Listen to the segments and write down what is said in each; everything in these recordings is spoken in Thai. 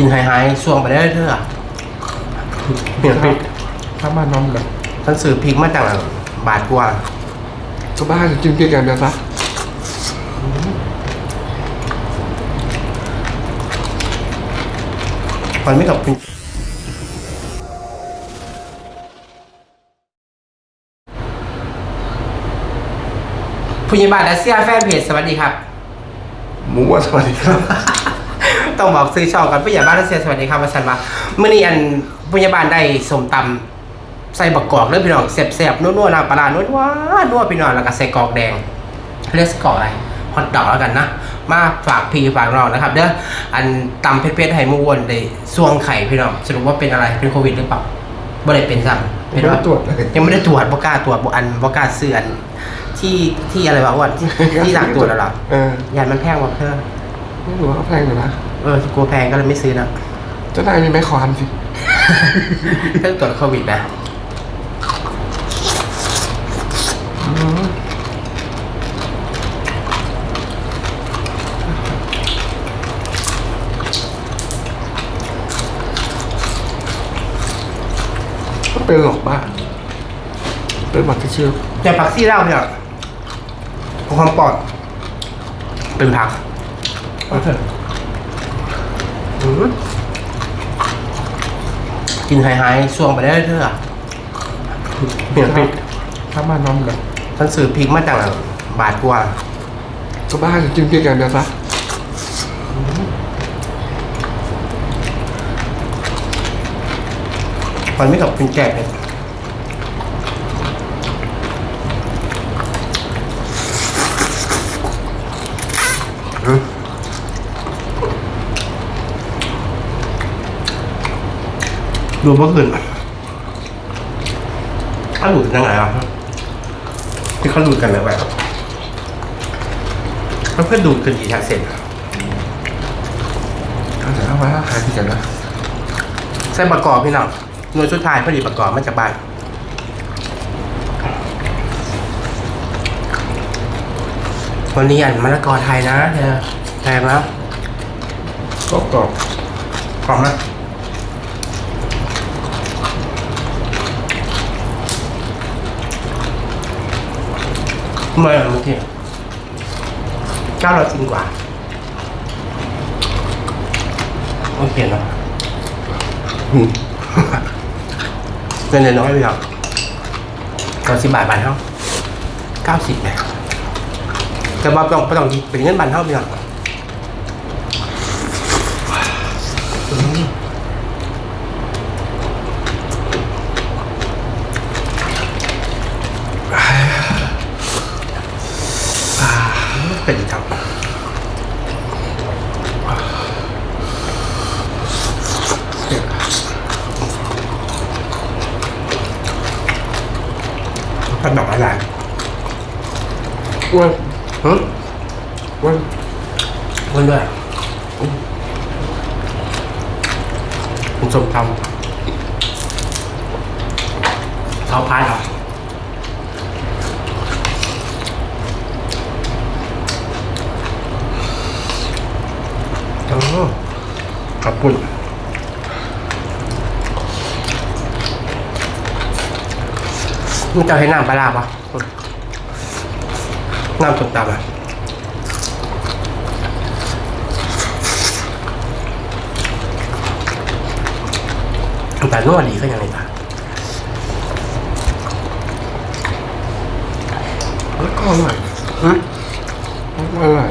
กินไฮไฮๆส่วงไปได้เถอะเปลี่ยนพริกถ้ามาน้ำแบบท่านซื้อพริกมาจากบาทกว่าก็บ้าจะกินเกี่ยวกันนะซะมันไม่กับพริกผู้ใหญ่บ้านรัสเซียแฟนเพจสวัสดีครับ หมูว่าสวัสดีครับ ต้องบอกซื้อช่องกันผู้ใหญ่บ้านรัสเซียสวัสดีครับมาสันมาเมื่อนี้อันผู้ใหญ่บ้านได้สมตำใส่บักกอกเรื่องพี่น้องแสบๆนัวๆน้ำปลาร้านัวๆนัวพี่น้องแล้วก็ใส่กรอกแดงเรียกกรอกอะไรฮอตดอกแล้วกันนะ มาฝากพี่ฝากน้องนะครับเด้ออันตำเพชรๆให้หมูวนได้ซวงไข่พี่น้องสรุปว่าเป็นอะไรเป็นโควิดหรือเปล่าบ่ได้เป็นซ้ำไม่ได้ตรวจเลยยังไม่ได้ตรวจบ่กล้าตรวจบ่อันบ่กล้าเสื่อนที่ที่อะไรวะอ้วันที่ที่หลังตรวจแล้วเหรอเออยานมันแพงกว่าเพิ่มไม่รู้ว่าแพงหรือนะ เออกลัวแพงก็เลยไม่ซื้อนะ เจ้านายมีไม้คอนสิเครื่องตรวจโควิดนะก็เป็นหลอกบ้าเป็นหวัดที่เชื่อแต่ผักซี่เหล้าเนี่ยความปลอดเป็นผัก เอาเถอะอืม กินไฮไฮๆส่วงไปได้เถอะเปลี่ยนพริกถ้ามาน้ำแบบท่านซื้อพริกมาจากบาทกว่าก็บ้าจะกินเกี่ยวกันนะซะมันไม่กับเป็นแจกเลย ดูเมื่อคืนถ้าหลุดยังไงอะที่เขาหลุดกันเลยแบบแล้วเพื่อนดูดกันกี่ชาเสร็จเอาแต่เอาไว้ขายที่กันนะใส่ประกอบพี่น้องหน่วยสุดท้ายพอดีประกอบมาจากบ้านวันนี้อันมะละกอไทยนะเธอแพงแล้วก็กรอบกรอบนะ เมื่อเมื่อกี้เก้าร้อยจริงกว่าโอเคเนอะอืมเงินเดือนน้อยไปหรอกก็สิบบาทบาทเท่าเก้าสิบเนี่ยแต่ว่าต้องต้องเป็นเงินบาทเท่าไปหรอกเป็นอีกครับ พันดอกอะไรอ้วนฮึอ้วนวันด้วยคุณสมทำเขาพายเหรอโอ้ขอบคุณ มึงจะให้น้ำปลาร้าปะน้ำสมตำอะแต่นวดดีก็ยังไงตาแล้วก็อร่อยฮะแล้วก็อร่อย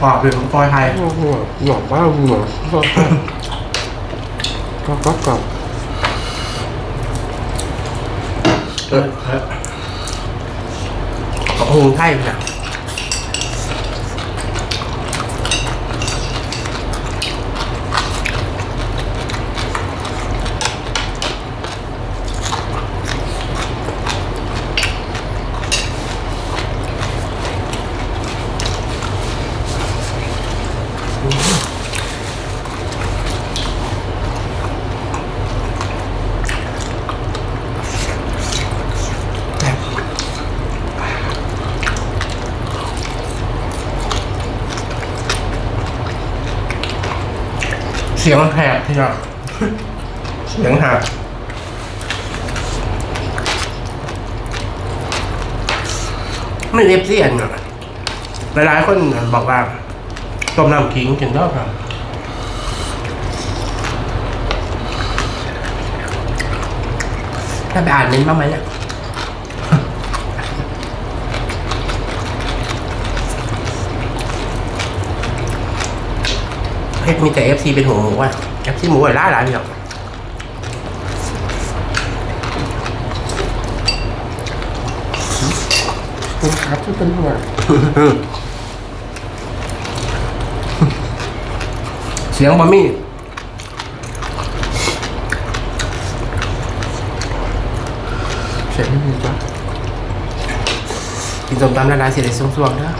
ปอบเป็นของปอยไทยโอ้โหหลอกบ้าหัวก็ก็ก็กรอบ เออเออ ของหงไทยไปนะ เสียงแหบพี่น้องเสียงแหบไม่เรียบเสียนอะหลายๆคนบอกว่าต้มน้ำขิงกินได้ครับถ้าไปอ่านเม้นบ้างไหมเนี่ย เฮ้ยมีแต่เอฟซีเป็นหัวหมูว่ะเอฟซีหมูอะไรร้ายๆพี่น้องคุณครับที่เป็นห่วงเสียงบะมี่เสียงไม่มีจ้ะกินส้มตำละลายเสียดส่วงๆเด้อ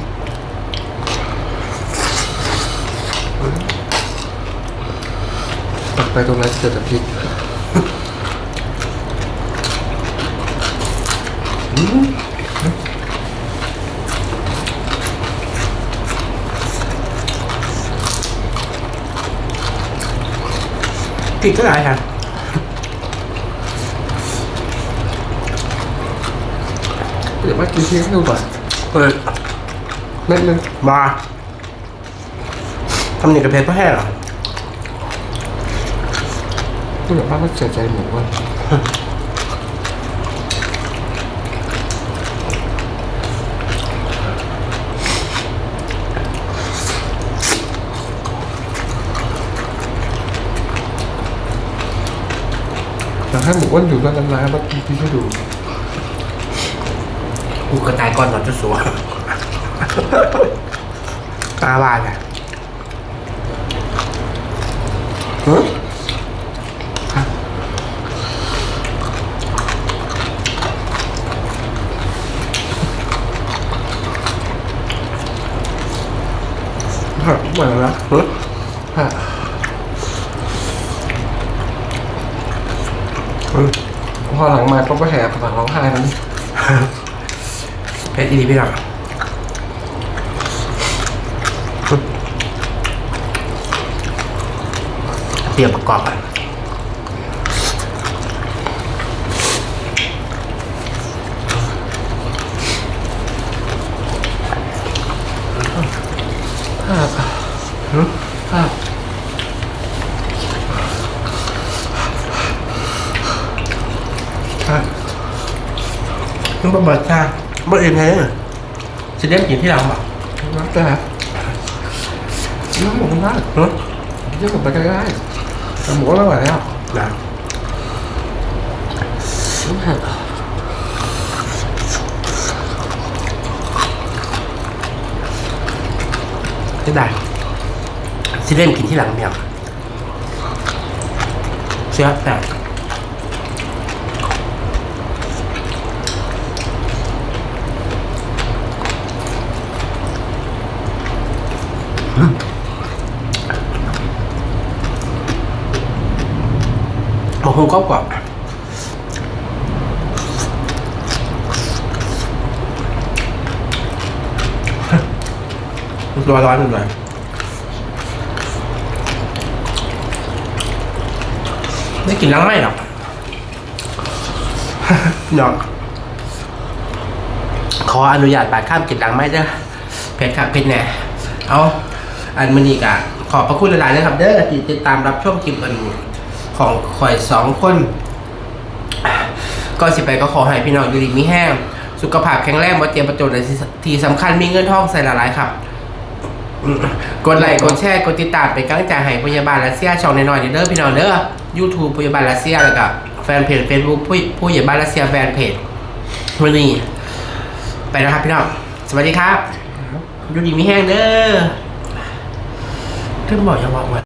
ตัก ไปตรงนั้นเกิดแต่พริกกินก็ได้ค่ะเดี๋ยวมากินพริกให้ดูก่อนเปิดเม็ดนึงมาทำหนึ่งกระเพาะก็แห้งเหรอ คุณแบบว่ามันเสียใจหมูว่าอยากให้หมูอ้วนอยู่ด้วยนานๆแล้วกินพริกให้ดูกูกระจายก่อนหนอนจะสัวตาบานอะฮ้ย หักเหมือนนะผักพอหลังมาก็ไปแหบหลังร้องไห้นั้นเพชรอีดีพี่น้องเตรียมประกอบกัน หึหักหักมึงบ่เบิดจ้าบ่เอ็นไงเนี่ยจะเล่นกินที่หลังบ่รักแต่น้ำห สิเล่นกินที่หลังเมียวเสียแต่โอ้โหก็กว่าร้อนร้อนหน่อย ไม่กินล้างไม่หรอกหยอกขออนุญาตปาดข้ามกินล้างไม่เด้อเพชรครับเพชรแน่เอาอันมันอีกอะขอบพระคุณหลายๆนะครับ เด้อที่ติดตามรับชมคลิปอันของข่อยสองคนก็สิไปก็ขอให้พี่น้องอยู่ดีมีแห้ง สุขภาพแข็งแรงบ่เตรียมประโยชน์ในที่สำคัญมีเงินทองใส่หลายๆครับอืมกดไลค์กดแชร์กดติดตามเป็นกำลังใจให้พยาบาลรัสเซียช่องน้อยๆเด้อพี่น้องเด้อ YouTube พยาบาลรัสเซียแล้วก็แฟนเพจ Facebook ผู้ผู้ใหญ่บ้านรัสเซียแฟนเพจวันนี้ไปนะครับพี่น้องสวัสดีครับอยู่ดีมีแห้งเด้อเพิ่งบอกอย่าบอกว่า